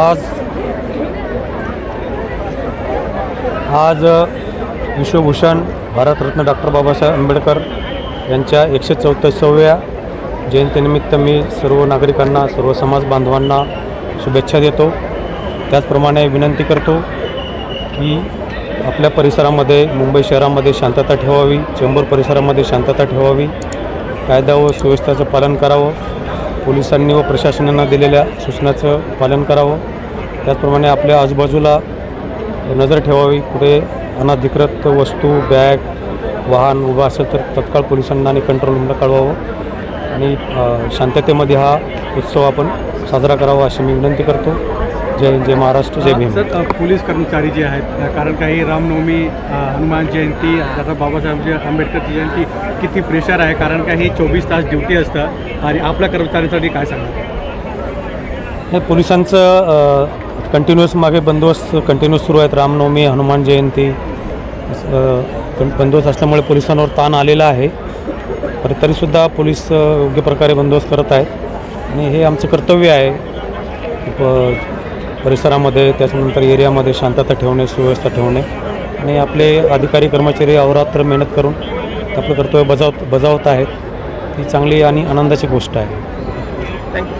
आज आज विश्वभूषण भारतरत्न डॉक्टर बाबासाहेब आंबेडकर यांच्या एकशे चौतीसाव्या जयंतीनिमित्त मी सर्व नागरिकांना सर्व समाज बांधवांना शुभेच्छा देतो. त्याचप्रमाणे विनंती करतो की आपल्या परिसरामध्ये मुंबई शहरामध्ये शांतता ठेवावी चेंबूर परिसरामध्ये शांतता ठेवावी कायदा व सुव्यवस्थेचं पालन करावं पोलिसांनी व प्रशासनानं दिलेल्या सूचनाचं पालन करावं. त्याचप्रमाणे आपल्या आजूबाजूला नजर ठेवावी कुठे अनधिकृत वस्तू बॅग वाहन उभं असेल तर तत्काळ पोलिसांना आणि कंट्रोल रूमला कळवावं. आणि शांततेमध्ये हा उत्सव आपण साजरा करावा अशी मी विनंती करतो. जय जय महाराष्ट्र जय भीम. पोलीस कर्मचारी जे आहेत कारण काही रामनवमी हनुमान जयंती डॉक्टर बाबासाहेब आंबेडकरची जयंती किती प्रेशर आहे कारण का ही चोवीस तास ड्युटी असतं. आणि आपल्या कर्मचाऱ्यांसाठी काय सांगणार हे पोलिसांचं कंटिन्युअस मागे बंदोबस्त कंटिन्युअस सुरू आहेत. रामनवमी हनुमान जयंती बंदोबस्त असल्यामुळे पोलिसांवर ताण आलेला आहे. पण तरीसुद्धा पोलीस योग्य प्रकारे बंदोबस्त करत आहेत. आणि हे आमचं कर्तव्य आहे. प- परिसरामध्ये त्याच्यानंतर एरियामध्ये शांतता ठेवणे सुव्यवस्था ठेवणे. आणि आपले अधिकारी कर्मचारी अहोरात्र मेहनत करून आपलं कर्तव्य बजावत बजावत आहेत. ही चांगली आणि आनंदाची गोष्ट आहे.